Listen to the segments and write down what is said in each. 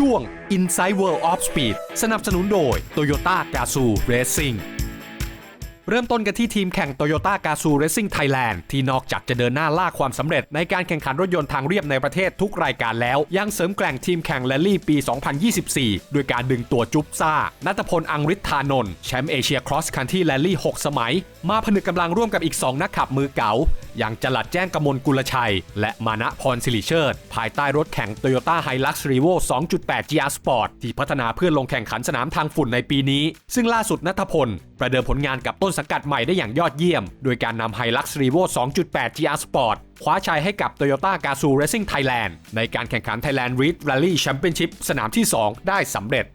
ช่วง Inside World of Speed สนับสนุนโดย Toyota Gazoo Racing เริ่มต้นกันที่ทีมแข่ง Toyota Gazoo Racing Thailand ที่นอกจากจะเดินหน้าล่าความสำเร็จในการแข่งขันรถยนต์ทางเรียบในประเทศทุกรายการแล้ว ยังเสริมแกร่งทีมแข่งแรลลี่ปี 2024 ด้วยการดึงตัวจุ๊บซ่านัทพลอังฤทธานนท์แชมป์เอเชียครอสคันที่แรลลี่ 6 สมัย มาผนึกกำลังร่วมกับอีก 2 นักขับมือเก๋าอย่างจลัดแจ้งกมลกุลชัย และมานะพรสิริเชิด ภายใต้รถแข่ง Toyota Hilux Revo 2.8 GR Sport ที่พัฒนาเพื่อลงแข่งขันสนามทางฝุ่นในปีนี้ ซึ่งล่าสุดนัทพล ประเดิมผลงานกับต้นสังกัดใหม่ได้อย่างยอดเยี่ยม โดยการนำ Hilux Revo 2.8 GR Sport คว้าชัยให้กับ Toyota Gazoo Racing Thailand ในการแข่งขัน Thailand Reed Rally Championship สนามที่ 2 ได้สำเร็จ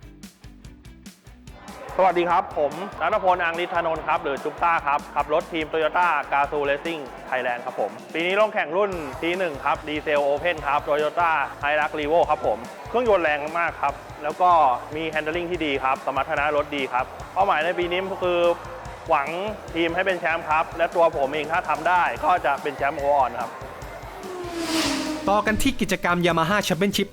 สวัสดีครับ ผมนัทพลอังฤทธานนท์ครับ หรือจุ๊บต้าครับ ขับรถทีม Toyota g a z o o Racing Thailand ครับผม ปีนี้ลงแข่งรุ่น T1 ครับดีเซลโอเพนครับ Toyota Hilux Revo ครับผม เครื่องยนต์แรงมากครับ แล้วก็มี handling ที่ดีครับ สมรรถนะรถดีครับ เป้าหมายในปีนี้ก็คือหวังทีมให้เป็นแชมป์ครับ และตัวผมเองถ้าทำได้ก็จะเป็นแชมป์โอออนครับ ต่อกันที่กิจกรรม Yamaha Championship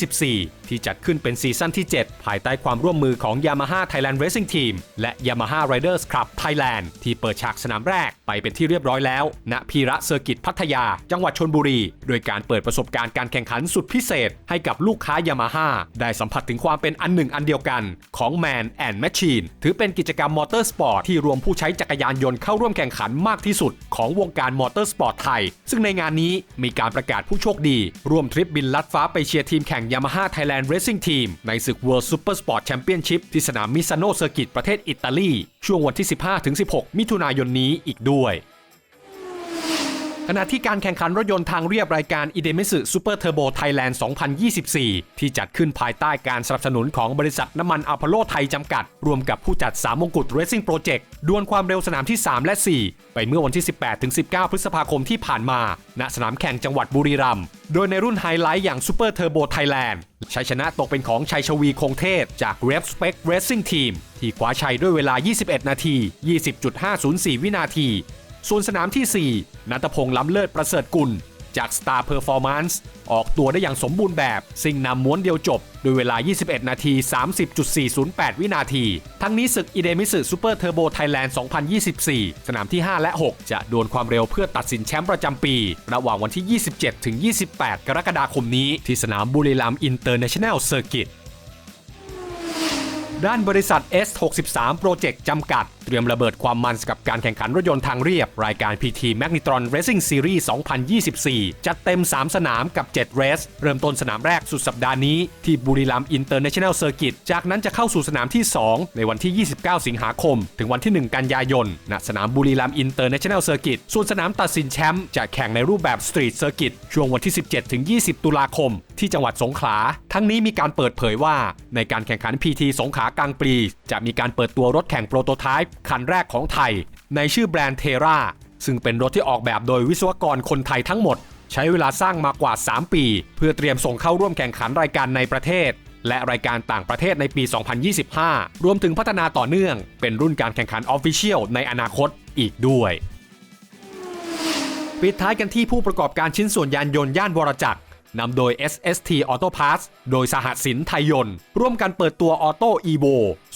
2024 ที่จัดขึ้นเป็นซีซั่นที่ 7 ภายใต้ความร่วมมือของ Yamaha Thailand Racing Team และ Yamaha Riders Club Thailand ที่เปิดฉากสนามแรกไปเป็นที่เรียบร้อยแล้ว ณพีระเซอร์กิตพัทยา จังหวัดชนบุรี โดยการเปิดประสบการณ์การแข่งขันสุดพิเศษ ให้กับลูกค้า Yamaha ได้สัมผัสถึงความเป็นอันหนึ่งอันเดียวกันของ Man and Machine ถือเป็นกิจกรรมมอเตอร์สปอร์ตที่รวมผู้ใช้จักรยานยนต์เข้าร่วมแข่งขันมากที่สุด ของวงการมอเตอร์สปอร์ตไทย ซึ่งในงานนี้มีการประกาศผู้โชคดี ร่วมทริปบินลัดฟ้าไปเชียร์ทีมแข่ง Yamaha Thailand Racing Team ในศึก World Super Sport Championship ที่สนามมิซานโนเซอร์กิตประเทศอิตาลี ช่วงวันที่ 15-16 มิถุนายนนี้อีกด้วย ขณะที่การแข่งขันรถยนต์ทางเรียบรายการ i d e m i s u Super Turbo Thailand 2024 ที่จัดขึ้นภายใต้การสนับสนุนของบริษัทน้ำมันอพอลโลไทยจำกัด รวมกับผู้จัด 3 มงกุฎ Racing Project ดวลความเร็วสนามที่ 3 และ 4 ไปเมื่อวันที่ 18-19 พฤษภาคมที่ผ่านมา ณ สนามแข่งจังหวัดบุรีรัมย์ โดยในรุ่นไฮไลท์อย่าง Super Turbo Thailand ชัยชนะตกเป็นของชัยชวีคงเทพจาก Rev Spec Racing Team ที่คว้าชัยด้วยเวลา 21 นาที 20.504 วินาที ส่วนสนามที่ 4นัตพงษ์ล้ำเลิศประเสริฐกุล จาก Star Performance ออกตัวได้อย่างสมบูรณ์แบบ สิ่งนำม้วนเดียวจบ โดยเวลา 21 นาที 30.408 วินาที ทั้งนี้ศึกอิเดมิสึซูเปอร์เทอร์โบไทยแลนด์ 2024 สนามที่ 5 และ 6 จะดวลความเร็วเพื่อตัดสินแชมป์ประจำปี ระหว่างวันที่ 27 ถึง 28 กรกฎาคมนี้ ที่สนามบุรีรัมย์อินเตอร์เนชั่นแนลเซอร์กิต ด้านบริษัท S63 Project จำกัด เตรียมระเบิดความมันกับการแข่งขันรถยนต์ทางเรียบ รายการ PT Magnetron Racing Series 2024 จัดเต็ม 3 สนามกับ 7 เรส เริ่มต้นสนามแรกสุดสัปดาห์นี้ ที่บุรีรัมย์ International Circuit จากนั้นจะเข้าสู่สนามที่ 2 ในวันที่ 29 สิงหาคม ถึงวันที่ 1 กันยายนณสนามบุรีรัมย์ International Circuit ส่วนสนามตัดสินแชมป์จะแข่งในรูปแบบ Street Circuit ช่วงวันที่ 17 ถึง 20 ตุลาคม ที่จังหวัดสงขลาทั้งนี้มีการเปิดเผยว่าในการแข่งขัน PT สงขลากลางปี จะมีการเปิดตัวรถแข่งโปรโตไทป์คันแรกของไทย ในชื่อแบรนด์เทราซึ่งเป็นรถที่ออกแบบโดยวิศวกรคนไทยทั้งหมด ใช้เวลาสร้างมากว่า 3 ปี เพื่อเตรียมส่งเข้าร่วมแข่งขันรายการในประเทศ และรายการต่างประเทศในปี 2025 รวมถึงพัฒนาต่อเนื่อง เป็นรุ่นการแข่งขันออฟฟิเชียลในอนาคตอีกด้วยปิดท้ายกันที่ผู้ประกอบการชิ้นส่วนยานยนต์ย่านวรจักร นำโดย SST Auto Parts โดยสหสินไทยยนต์ ร่วมกันเปิดตัว Auto Evo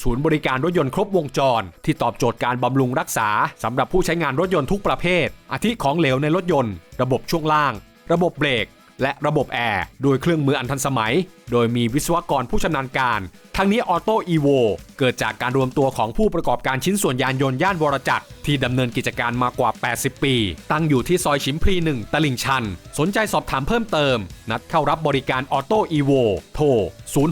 ศูนย์บริการรถยนต์ครบวงจร ที่ตอบโจทย์การบำรุงรักษาสำหรับผู้ใช้งานรถยนต์ทุกประเภท อาทิของเหลวในรถยนต์ ระบบช่วงล่าง ระบบเบรก และระบบแอร์โดยเครื่องมืออันทันสมัย โดยมีวิศวกรผู้ชำนาญการ ทั้งนี้ Auto Evo เกิดจากการรวมตัวของผู้ประกอบการชิ้นส่วนยานยนต์ย่านวรจักรที่ดำเนินกิจการมากว่า 80 ปี ตั้งอยู่ที่ซอยชิมพลี1ตลิ่งชัน สนใจสอบถามเพิ่มเติม นัดเข้ารับบริการ Auto Evo โทร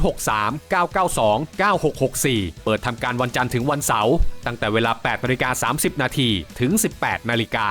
063 992 9664 เปิดทำการวันจันทร์ถึงวันเสาร์ตั้งแต่เวลา8นาฬิกา30 นาทีถึง 18นาฬิกา